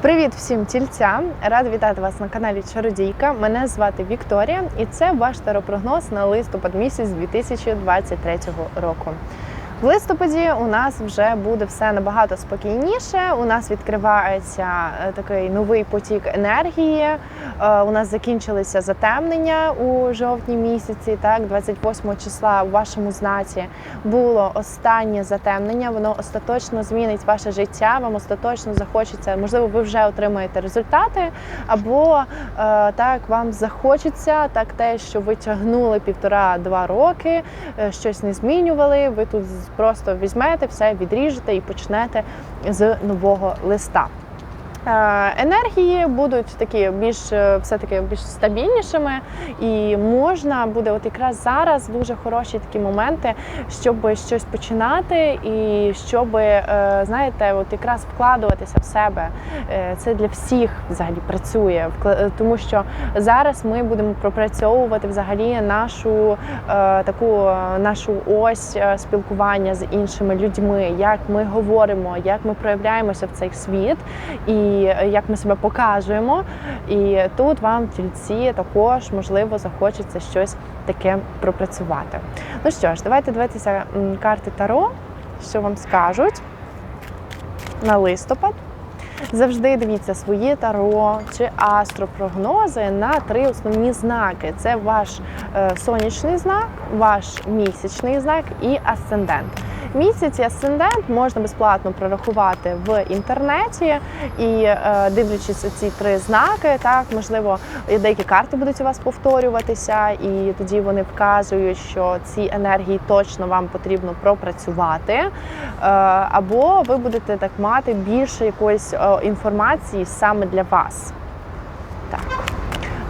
Привіт всім тільцям! Рада вітати вас на каналі Чародійка. Мене звати Вікторія, і це ваш таропрогноз на листопад місяць 2023 року. В листопаді у нас вже буде все набагато спокійніше. У нас відкривається е, такий новий потік енергії. Е, У нас закінчилися затемнення у жовтні місяці. Так, 28 числа у вашому знаці було останнє затемнення. Воно остаточно змінить ваше життя. Вам остаточно захочеться. Можливо, ви вже отримаєте результати, або е, так вам захочеться так те, що ви тягнули півтора-два роки, щось не змінювали. Ви тут просто візьмете все, відріжете і почнете з нового листа. Е, Енергії будуть такі більш е, все-таки більш стабільнішими, і можна буде от якраз зараз дуже хороші такі моменти, щоб щось починати, і щоб е, знаєте, от якраз вкладуватися в себе. Це для всіх взагалі працює, тому що зараз ми будемо пропрацьовувати взагалі нашу таку нашу ось спілкування з іншими людьми, як ми говоримо, як ми проявляємося в цей світ. І як ми себе показуємо. І тут вам тільці також можливо захочеться щось таке пропрацювати. Ну що ж, давайте дивитися карти Таро, що вам скажуть на листопад. Завжди дивіться свої таро чи астропрогнози на три основні знаки: це ваш е, сонячний знак, ваш місячний знак і асцендент. Місяць асцендент можна безплатно прорахувати в інтернеті. І е, дивлячись ці три знаки, так можливо, деякі карти будуть у вас повторюватися, і тоді вони вказують, що ці енергії точно вам потрібно пропрацювати, е, або ви будете так мати більше якоїсь е, інформації саме для вас.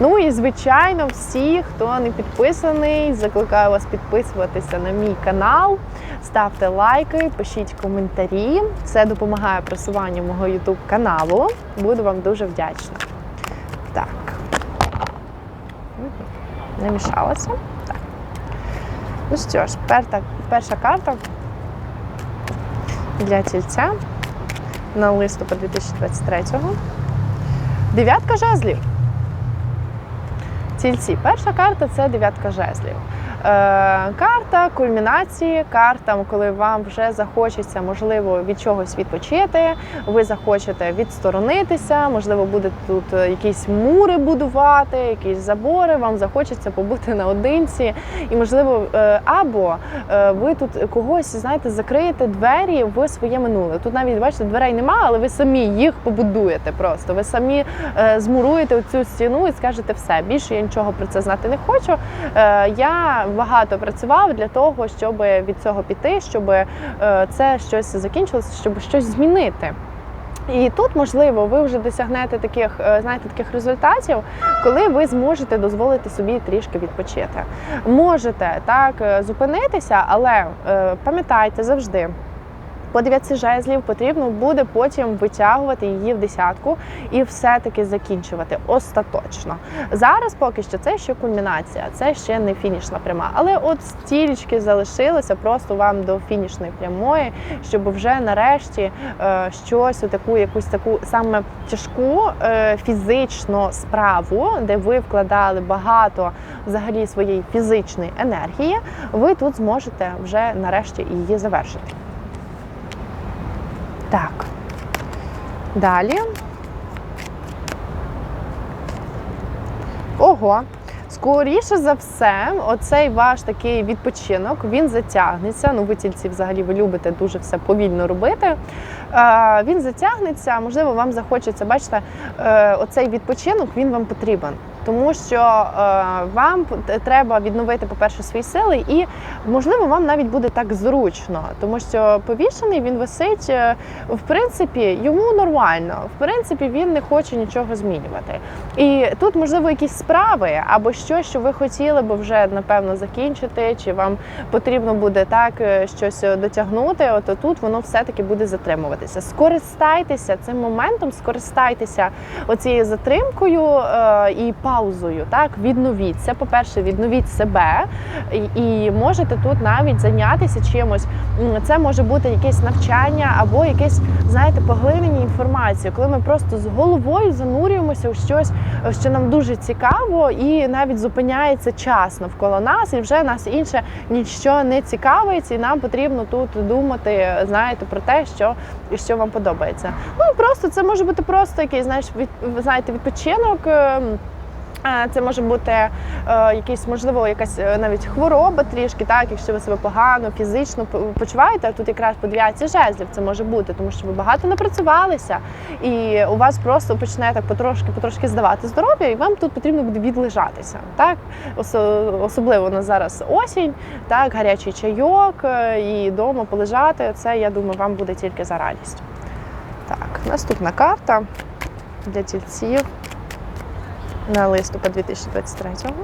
Ну і звичайно, всі, хто не підписаний, закликаю вас підписуватися на мій канал, ставте лайки, пишіть коментарі. Це допомагає просуванню мого YouTube каналу. Буду вам дуже вдячна. Так. Мгм. Не мішалося. Так. Ну що ж, перта, перша карта для тільця на листопад 2023-го. Дев'ятка жезлів. Тільці. Перша карта це дев'ятка жезлів. Е, карта кульмінації, карта, коли вам вже захочеться, можливо, від чогось відпочити, ви захочете відсторонитися, можливо, буде тут якісь мури будувати, якісь забори, вам захочеться побути наодинці. І, можливо, е, або е, ви тут когось, знаєте, закриєте двері в своє минуле. Тут навіть бачите, дверей немає, але ви самі їх побудуєте просто. Ви самі змуруєте цю стіну і скажете все. Більше я нічого про це знати не хочу. Я багато працював для того, щоб від цього піти, щоб е, це щось закінчилося, щоб щось змінити. І тут, можливо, ви вже досягнете таких, е, знаєте, таких результатів, коли ви зможете дозволити собі трішки відпочити. Можете так е, зупинитися, але пам'ятайте завжди. По дев'ятці жезлів потрібно буде потім витягувати її в десятку і все-таки закінчувати остаточно. Зараз поки що це ще кульмінація, це ще не фінішна пряма. Але от стільки залишилося просто вам до фінішної прямої, щоб вже нарешті е, щось таку, якусь таку саме тяжку е, фізичну справу, де ви вкладали багато взагалі своєї фізичної енергії, ви тут зможете вже нарешті її завершити. Так. Далі. Ого. Скоріше за все, оцей ваш такий відпочинок він затягнеться. Ну, ви тільці взагалі ви любите дуже все повільно робити. Е, він затягнеться, можливо, вам захочеться, бачите, е, оцей відпочинок він вам потрібен. Тому що е, вам треба відновити, по-перше, свої сили, і можливо, вам навіть буде так зручно, тому що повішений він висить, е, в принципі, йому нормально. В принципі, він не хоче нічого змінювати. І тут, можливо, якісь справи або щось, що ви хотіли би вже напевно закінчити, чи вам потрібно буде так е, щось е, дотягнути. От тут воно все-таки буде затримуватися. Скористайтеся цим моментом, скористайтеся оцією затримкою і паузою. Так, відновіться. По-перше, відновіть себе і, і можете тут навіть зайнятися чимось. Це може бути якесь навчання або якесь, знаєте, поглинення інформації, коли ми просто з головою занурюємося у щось, що нам дуже цікаво, і навіть зупиняється час навколо нас, і вже нас інше ніщо не цікавить, і нам потрібно тут думати, знаєте, про те, що, що вам подобається. Ну просто це може бути просто якийсь, знаєш, від, знаєте, відпочинок. Це може бути е, якийсь, можливо, якась е, навіть хвороба трішки, так, якщо ви себе погано, фізично почуваєте, а тут якраз по двійці жезлів це може бути, тому що ви багато напрацювалися, і у вас просто почне так потрошки, потрошки здавати здоров'я, і вам тут потрібно буде відлежатися. Так? Особливо у нас зараз осінь, так, гарячий чайок е, і вдома полежати. Це, я думаю, вам буде тільки за радість. Так, наступна карта для тільців на листопад 2023-го.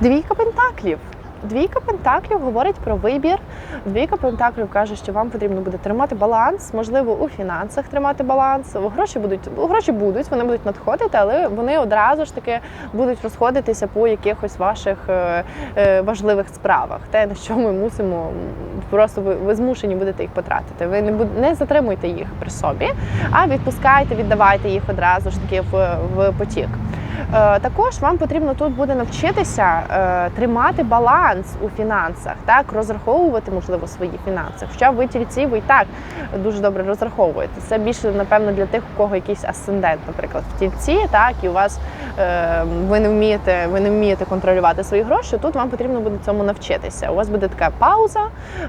Двійка пентаклів. Двійка пентаклів говорить про вибір. Двійка пентаклів каже, що вам потрібно буде тримати баланс, можливо, у фінансах тримати баланс. Гроші будуть гроші будуть, вони будуть надходити, але вони одразу ж таки будуть розходитися по якихось ваших е, е, важливих справах. Те, на що ми мусимо, просто ви, ви змушені будете їх потратити. Ви не не затримуйте їх при собі, а відпускайте, віддавайте їх одразу ж таки в, в потік. Е, Також вам потрібно тут буде навчитися е, тримати баланс у фінансах, так розраховувати можливо свої фінанси. Хоча ви тільці, ви і так дуже добре розраховуєте. Це більше напевно для тих, у кого якийсь асцендент, наприклад, в тільці, так і у вас е, ви не вмієте, ви не вмієте контролювати свої гроші. Тут вам потрібно буде цьому навчитися. У вас буде така пауза,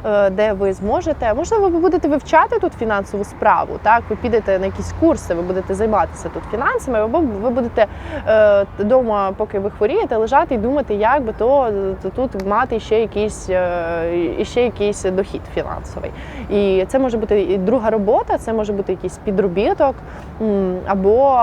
е, де ви зможете, можливо, ви будете вивчати тут фінансову справу. Так, ви підете на якісь курси, ви будете займатися тут фінансами, або ви будете вдома, поки ви хворієте, лежати і думати, як би то, то тут мати ще якийсь е, ще якийсь дохід фінансовий. І це може бути і друга робота, це може бути якийсь підробіток або.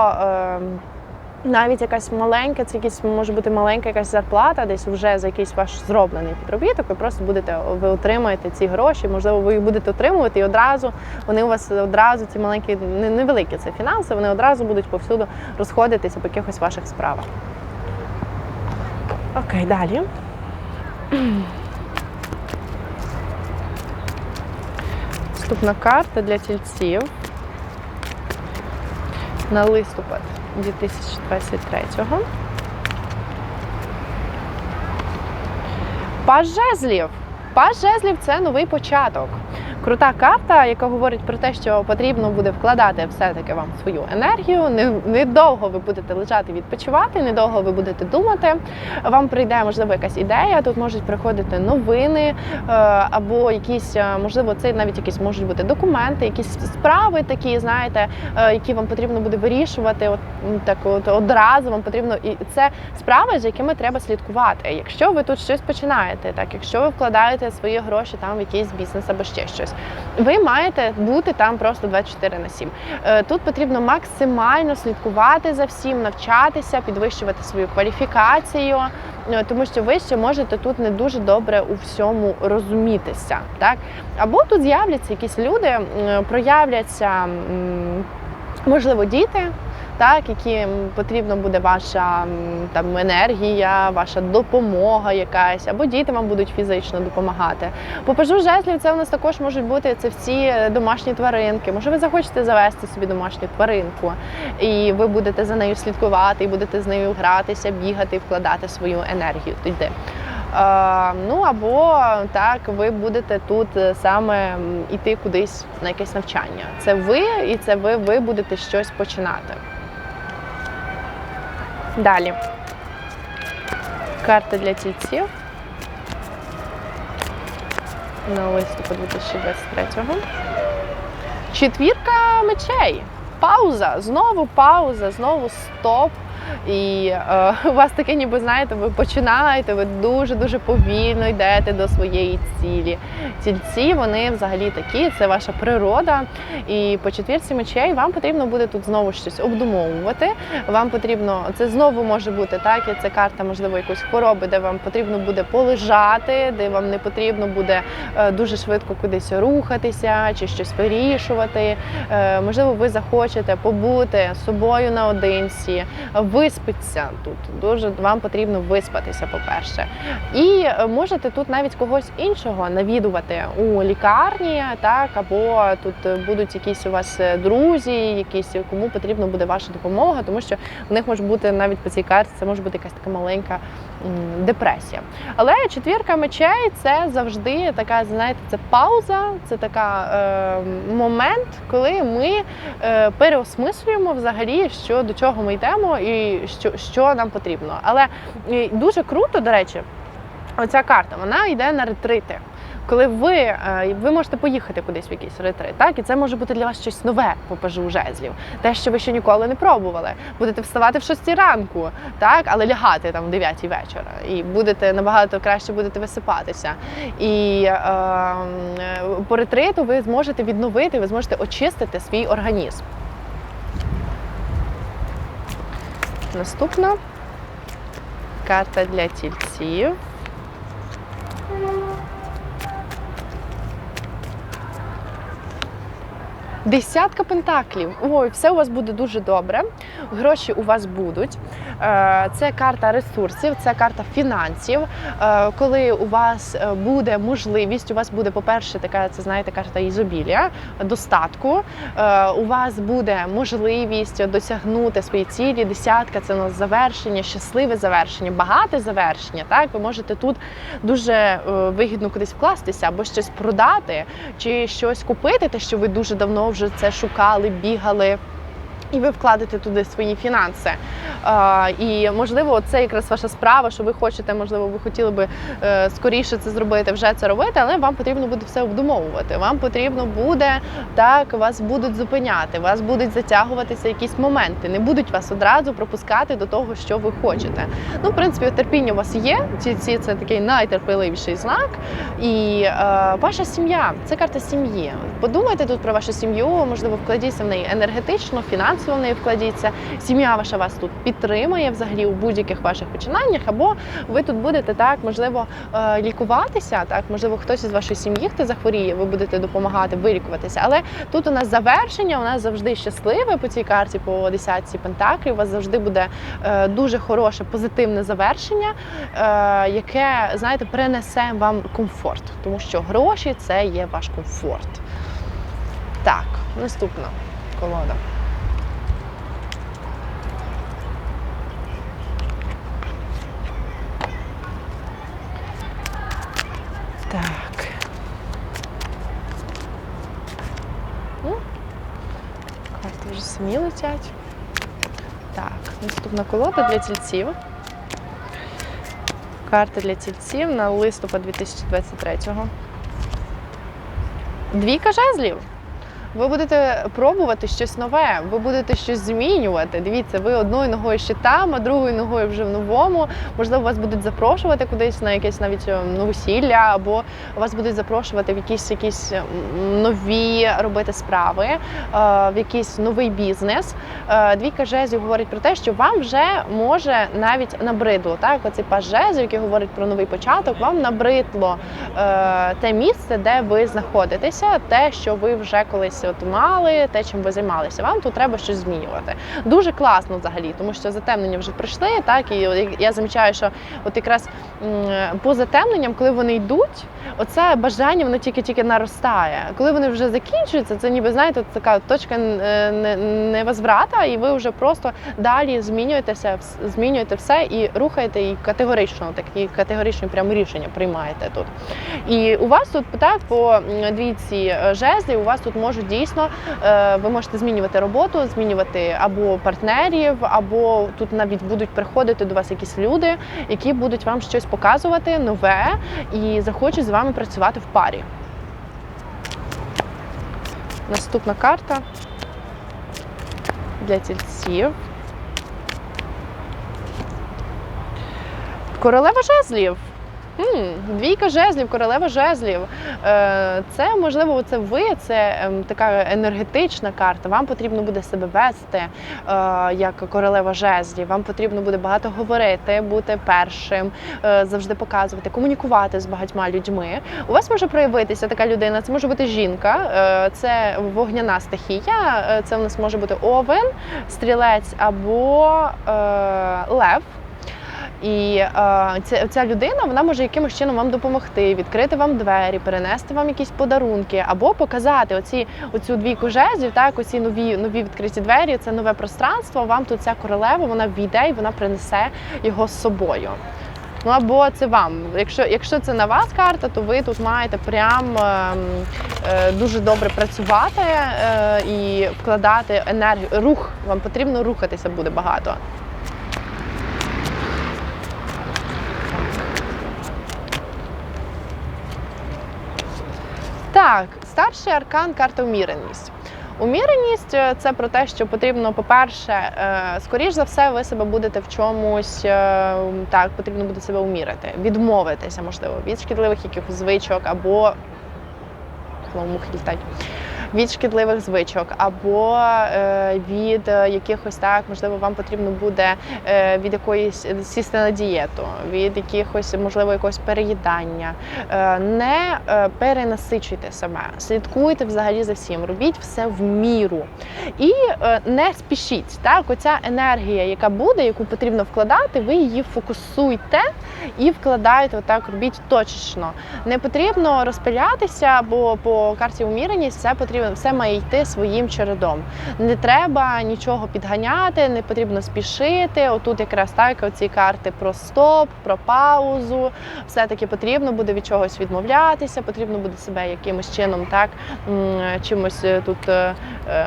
Навіть якась маленька, це якась може бути маленька якась зарплата, десь вже за якийсь ваш зроблений підробіток. Ви просто будете ви отримаєте ці гроші. Можливо, ви їх будете отримувати, і одразу вони у вас одразу ці маленькі, невеликі це фінанси, вони одразу будуть повсюду розходитися по якихось ваших справах. Окей, далі. Наступна карта для тільців на листопад 2023-го. Паж жезлів. Паж жезлів це новий початок. Крута карта, яка говорить про те, що потрібно буде вкладати все-таки вам свою енергію. Не- Недовго ви будете лежати відпочивати, недовго ви будете думати. Вам прийде, можливо, якась ідея. Тут можуть приходити новини е, або якісь, е, можливо, це навіть якісь можуть бути документи, якісь справи такі, знаєте, е, які вам потрібно буде вирішувати. От так, от одразу вам потрібно і це справи, з якими треба слідкувати. Якщо ви тут щось починаєте, так якщо ви вкладаєте свої гроші там в якийсь бізнес або ще щось, ви маєте бути там просто 24 на 7. Е, Тут потрібно максимально слідкувати за всім, навчатися, підвищувати свою кваліфікацію, е, тому що ви ще можете тут не дуже добре у всьому розумітися. Так? Або тут з'являться якісь люди, проявляться, можливо, діти. Так, яким потрібна буде ваша там енергія, ваша допомога якась, або діти вам будуть фізично допомагати. По пажу жезлів це у нас також можуть бути це всі домашні тваринки. Може, ви захочете завести собі домашню тваринку, і ви будете за нею слідкувати, і будете з нею гратися, бігати, вкладати свою енергію туди. Е, ну або так, ви будете тут е, саме м, іти кудись на якесь навчання. Це ви, і це ви, ви будете щось починати. Далі. Карта для тільців. На листопад 2023-го. Четвірка мечей. Пауза. Знову пауза, знову стоп. І е, у вас таке, ніби знаєте, ви починаєте, ви дуже дуже повільно йдете до своєї цілі. Тільці вони взагалі такі, це ваша природа. І по четвірці мечей вам потрібно буде тут знову щось обдумовувати. Вам потрібно це знову може бути так, і це карта, можливо, якоїсь хвороби, де вам потрібно буде полежати, де вам не потрібно буде е, дуже швидко кудись рухатися чи щось вирішувати. Е, Можливо, ви захочете побути собою наодинці, виспитися тут. Дуже вам потрібно виспатися, по-перше. І е, можете тут навіть когось іншого навідувати у лікарні, так або тут е, будуть якісь у вас е, друзі, якісь кому потрібна буде ваша допомога, тому що в них може бути навіть по цій карті, це може бути якась така маленька депресія. Але четвірка мечей це завжди така, знаєте, це пауза, це така е, момент, коли ми е, переосмислюємо взагалі, що до чого ми йдемо і що, що нам потрібно. Але дуже круто, до речі, оця карта вона йде на ретрити. Коли ви, е, ви можете поїхати кудись в якийсь ретрит, так і це може бути для вас щось нове по пажу жезлів, те, що ви ще ніколи не пробували. Будете вставати в 6 ранку, так, але лягати там в 9 вечора, і будете набагато краще будете висипатися. І е, е, по ретриту ви зможете відновити, ви зможете очистити свій організм. Наступна карта для тільців. Десятка пентаклів. Ой, все у вас буде дуже добре. Гроші у вас будуть. Е, Це карта ресурсів, це карта фінансів. Е, Коли у вас е, буде можливість, у вас буде, по-перше, така, це знаєте, карта ізобілія, достатку. У вас буде можливість досягнути свої цілі. Десятка це у нас завершення, щасливе завершення, багате завершення. Так, ви можете тут дуже вигідно кудись вкластися або щось продати, чи щось купити, те, що ви дуже давно вже це шукали, бігали. І ви вкладете туди свої фінанси. А, і можливо, це якраз ваша справа, що ви хочете, можливо, ви хотіли би е, скоріше це зробити, вже це робити, але вам потрібно буде все обдумовувати. Вам потрібно буде так, вас будуть зупиняти, вас будуть затягуватися якісь моменти, не будуть вас одразу пропускати до того, що ви хочете. Ну, в принципі, терпіння у вас є. Ці, ці це такий найтерпеливіший знак. І е, ваша сім'я це карта сім'ї. Подумайте тут про вашу сім'ю, можливо, вкладіться в неї енергетично, фінансово в неї вкладіться. Сім'я ваша вас тут підтримує взагалі у будь-яких ваших починаннях, або ви тут будете так, можливо, е, лікуватися. Так, можливо, хтось із вашої сім'ї, хто захворіє, ви будете допомагати вилікуватися. Але тут у нас завершення, у нас завжди щасливе по цій карті, по десятці пентаклів. У вас завжди буде е, дуже хороше позитивне завершення, е, яке знаєте принесе вам комфорт, тому що гроші це є ваш комфорт. Так, наступна колода. Так. Ну, Самі летять. Так, наступна колода для тільців. Карта для тільців на листопад 2023-го. Двійка жезлів. Ви будете пробувати щось нове, ви будете щось змінювати. Дивіться, ви одною ногою ще там, а другою ногою вже в новому. Можливо, вас будуть запрошувати кудись на якесь навіть е, новосілля, або вас будуть запрошувати в якісь якісь нові робити справи, е, в якийсь новий бізнес. Е, Двійка жезлів говорить про те, що вам вже може навіть набридло. Так, оцей паж жезлів, який говорить про новий початок, вам набридло е, те місце, де ви знаходитеся, те, що ви вже колись от мали, те, чим ви займалися. Вам тут треба щось змінювати. Дуже класно взагалі, тому що затемнення вже прийшли. Так і я замічаю, що от якраз по затемненням, коли вони йдуть, оце бажання воно тільки-тільки наростає. Коли вони вже закінчуються, це ніби знаєте, така точка е, не- невозврата, і ви вже просто далі змінюєтеся, змінюєте все і рухаєте і категорично, такі категоричні прямо рішення приймаєте тут. І у вас тут так по двійці е, жезлів, у вас тут можуть дійсно е, ви можете змінювати роботу, змінювати або партнерів, або тут навіть будуть приходити до вас якісь люди, які будуть вам щось показувати нове і захочуть з вами працювати в парі. Наступна карта для тільців. Королева жезлів. Двійка жезлів, королева жезлів. Е, Це можливо, це ви, це ем, така енергетична карта. Вам потрібно буде себе вести е, як королева жезлів. Вам потрібно буде багато говорити, бути першим, е, завжди показувати, комунікувати з багатьма людьми. У вас може проявитися така людина. Це може бути жінка, це вогняна стихія. Це в нас може бути овен, стрілець або лев. І е, ця, ця людина вона може якимось чином вам допомогти, відкрити вам двері, перенести вам якісь подарунки, або показати оці, оцю двійку жезлів, так, оці нові, нові відкриті двері, це нове пространство. Вам тут ця королева, вона війде і вона принесе його з собою. Ну або це вам. Якщо, якщо це на вас карта, то ви тут маєте прям ем, е, дуже добре працювати е, і вкладати енергію. Рух вам потрібно рухатися буде багато. Так, старший аркан карта уміреність. Уміреність е, це про те, що потрібно, по-перше, е, скоріш за все, ви себе будете в чомусь е, так, потрібно буде себе умірити, відмовитися, можливо, від шкідливих якихось звичок або мухи літають. Від шкідливих звичок, або е, від е, якихось так, можливо, вам потрібно буде е, від якоїсь сісти на дієту, від якихось, можливо, якогось переїдання. Не перенасичуйте себе, слідкуйте взагалі за всім, робіть все в міру. І не спішіть. Так, оця енергія, яка буде, яку потрібно вкладати, ви її фокусуйте і вкладайте отак, робіть точечно. Не потрібно розпилятися, бо по карті уміреність все потрібно, все має йти своїм чередом. Не треба нічого підганяти, не потрібно спішити. Отут якраз так оці карти про стоп, про паузу. Все-таки потрібно буде від чогось відмовлятися, потрібно буде себе якимось чином так чимось е, тут. е, е,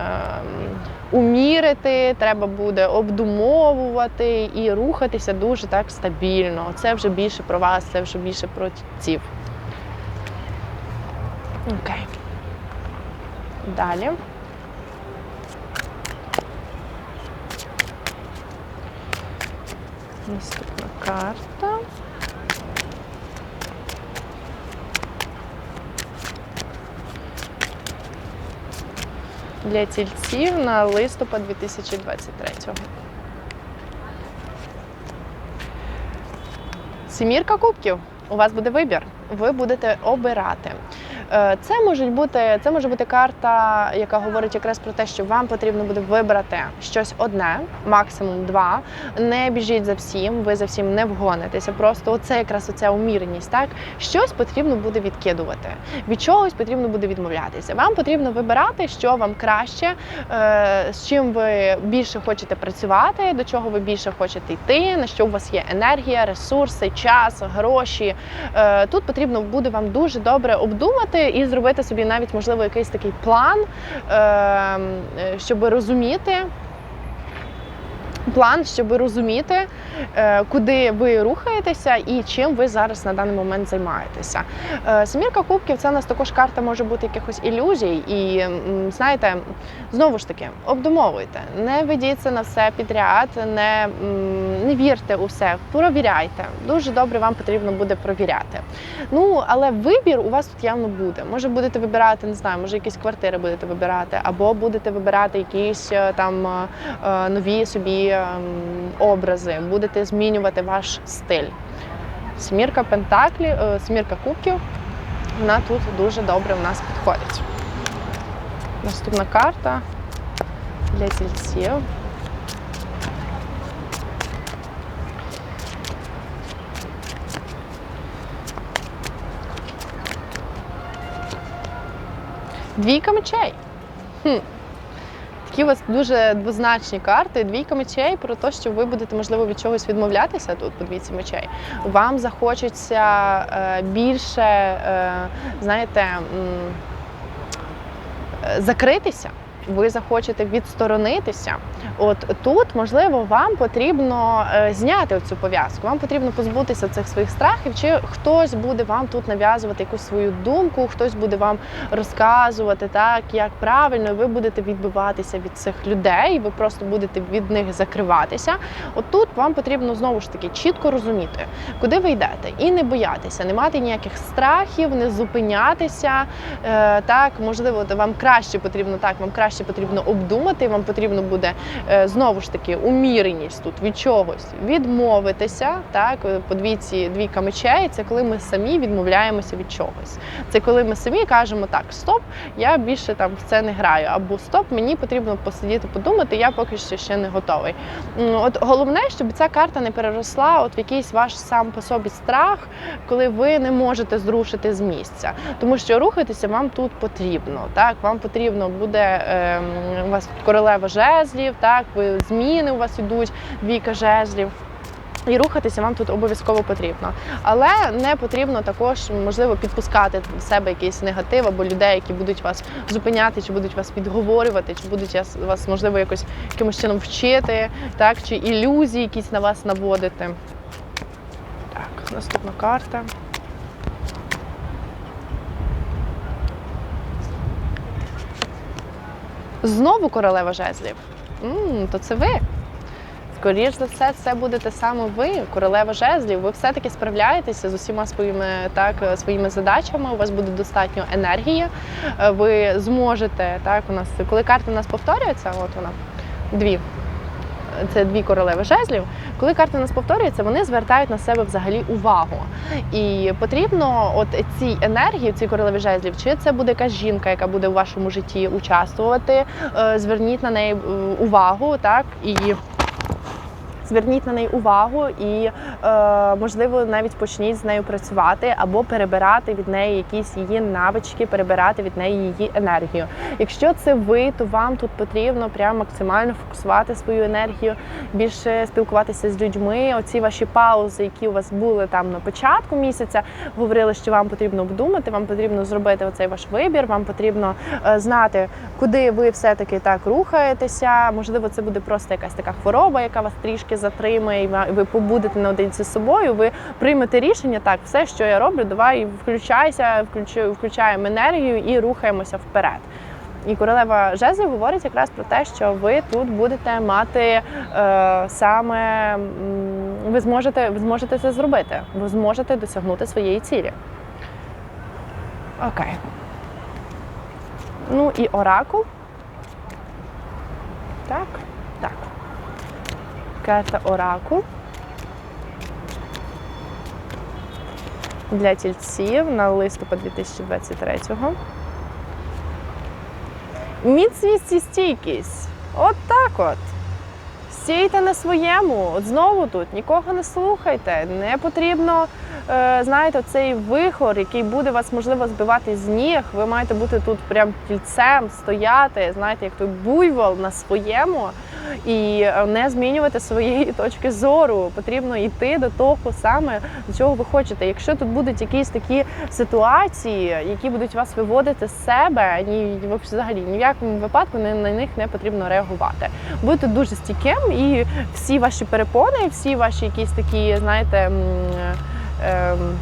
Умірити, треба буде обдумовувати і рухатися дуже так стабільно. Це вже більше про вас, це вже більше про тітців. Окей. Далі. Наступна карта. Для тільців на листопад 2023. Семірка кубків. У вас буде вибір. Ви будете обирати. Е, Це може бути, це може бути карта, яка говорить якраз про те, що вам потрібно буде вибрати щось одне, максимум два. Не біжіть за всім, ви за всім не вгонитеся. Просто оце якраз оця уміреність. Так щось потрібно буде відкидувати. Від чогось потрібно буде відмовлятися. Вам потрібно вибирати, що вам краще, е, з чим ви більше хочете працювати, до чого ви більше хочете йти, на що у вас є енергія, ресурси, час, гроші. Е, Тут потрібно буде вам дуже добре обдумати і зробити собі навіть можливо якийсь такий план, е, е, щоб розуміти. План, щоб розуміти, е, куди ви рухаєтеся і чим ви зараз на даний момент займаєтеся. Е, Семірка кубків це у нас також карта може бути якихось ілюзій. І знаєте, знову ж таки, обдумовуйте, не ведіться на все підряд, не, не вірте у все, провіряйте. Дуже добре вам потрібно буде провіряти. Ну, але вибір у вас тут явно буде. Може, будете вибирати, не знаю, може якісь квартири будете вибирати, або будете вибирати якісь е, там нові собі образи, будете змінювати ваш стиль. Смірка пентаклі, е, смірка кубків, вона тут дуже добре в нас підходить. Наступна карта для тільців. Двійка мечей. Хм. Такі у вас дуже двозначні карти. Двійка мечей про те, що ви будете, можливо, від чогось відмовлятися тут по двійці мечей. Вам захочеться е, більше, е, знаєте, е, закритися. Ви захочете відсторонитися, от тут можливо вам потрібно е, зняти цю пов'язку. Вам потрібно позбутися цих своїх страхів, чи хтось буде вам тут нав'язувати якусь свою думку, хтось буде вам розказувати так, як правильно, ви будете відбиватися від цих людей, ви просто будете від них закриватися. От тут вам потрібно знову ж таки чітко розуміти, куди ви йдете, і не боятися, не мати ніяких страхів, не зупинятися. Е, так, можливо, вам краще потрібно так, вам краще потрібно обдумати. Вам потрібно буде е, знову ж таки уміреність тут від чогось відмовитися. Так, е, по двійці двійка мечей це коли ми самі відмовляємося від чогось. Це коли ми самі кажемо так, стоп, я більше там в це не граю, або стоп, мені потрібно посидіти, подумати, я поки що ще не готовий. От головне, щоб ця карта не переросла от в якийсь ваш сам по собі страх, коли ви не можете зрушити з місця. Тому що рухатися вам тут потрібно. Так, вам потрібно буде ем, у вас королева жезлів, так, зміни у вас ідуть, двійка жезлів. І рухатися вам тут обов'язково потрібно. Але не потрібно також, можливо, підпускати в себе якийсь негатив або людей, які будуть вас зупиняти, чи будуть вас відговорювати, чи будуть вас можливо, якось якимось чином вчити, так, чи ілюзії якісь на вас наводити. Так, наступна карта. Знову королева жезлів. м то це ви. Скоріш за все, це будете саме ви, королева жезлів. Ви все-таки справляєтеся з усіма своїми так своїми задачами. У вас буде достатньо енергії. Е, Ви зможете так. У нас коли карти у нас повторюються, от вона дві. Це дві королеви жезлів. Коли карти нас повторюються, вони звертають на себе взагалі увагу. І потрібно, от цій енергії, ці королеві жезлів, чи це буде якась жінка, яка буде у вашому житті участвувати. е, Зверніть на неї е, увагу, так і. Зверніть на неї увагу і, е, можливо, навіть почніть з нею працювати або перебирати від неї якісь її навички, перебирати від неї її енергію. Якщо це ви, то вам тут потрібно прямо максимально фокусувати свою енергію, більше спілкуватися з людьми. Оці ваші паузи, які у вас були там на початку місяця, говорили, що вам потрібно обдумати, вам потрібно зробити оцей ваш вибір, вам потрібно е, знати, куди ви все-таки так рухаєтеся. Можливо, це буде просто якась така хвороба, яка вас трішки затримує, і ви побудете наодинці з собою. Ви приймете рішення, так, все, що я роблю, давай включайся, включаємо енергію і рухаємося вперед. І королева жезлів говорить якраз про те, що ви тут будете мати е, саме ви зможете, ви зможете це зробити, ви зможете досягнути своєї цілі. Окей. Ну і оракул. Так, так. Карта Оракул. Для тільців на листопад 2023-го. Міцність і стійкість. От так от. Стійте на своєму. От знову тут нікого не слухайте. Не потрібно, знаєте, цей вихор, який буде вас, можливо, збивати з ніг. Ви маєте бути тут прям кільцем, стояти, знаєте, як той буйвол на своєму і е, не змінювати своєї точки зору. Потрібно йти до того саме, до чого ви хочете. Якщо тут будуть якісь такі ситуації, які будуть вас виводити з себе, ні взагалі ні в якому випадку на них не потрібно реагувати. Будьте дуже стійким, і всі ваші перепони, всі ваші якісь такі, знаєте. Ем,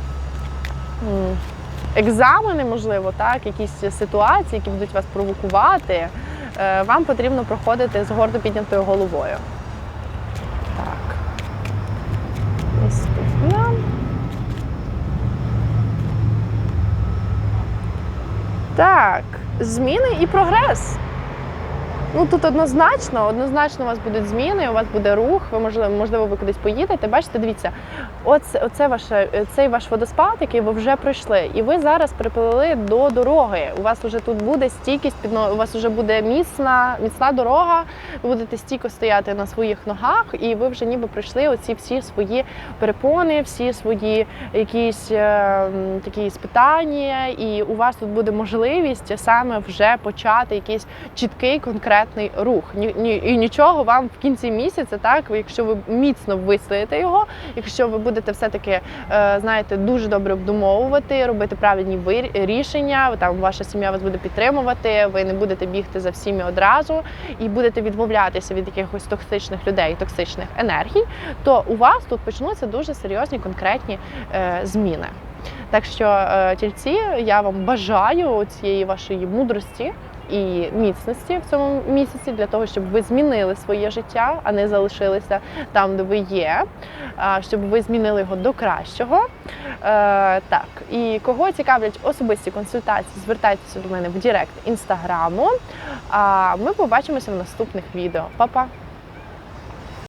Екзамени, можливо, так, якісь ситуації, які будуть вас провокувати, е, вам потрібно проходити з гордо піднятою головою. Так. Наступна. Так, зміни і прогрес. Ну тут однозначно, однозначно у вас будуть зміни, у вас буде рух, ви можливо, можливо, ви кудись поїдете. Бачите, дивіться, оце, оце ваше, цей ваш водоспад, який ви вже пройшли, і ви зараз приплили до дороги. У вас вже тут буде стійкість, підно- у вас вже буде міцна, міцна дорога. Ви будете стійко стояти на своїх ногах, і ви вже ніби пройшли оці всі свої перепони, всі свої якісь е, такі спитання, і у вас тут буде можливість саме вже почати якийсь чіткий конкретний конкретний рух. Ні, ні, і нічого вам в кінці місяця, так, якщо ви міцно вистоїте його, якщо ви будете все-таки, е, знаєте, дуже добре обдумовувати, робити правильні вир- рішення, там ваша сім'я вас буде підтримувати, ви не будете бігти за всіми одразу і будете відмовлятися від якихось токсичних людей, токсичних енергій, то у вас тут почнуться дуже серйозні конкретні е, зміни. Так що, е, тільці, я вам бажаю цієї вашої мудрості і міцності в цьому місяці для того, щоб ви змінили своє життя, а не залишилися там, де ви є, щоб ви змінили його до кращого. Е, так, і кого цікавлять особисті консультації, звертайтеся до мене в Директ інстаграму. А ми побачимося в наступних відео. Па-па!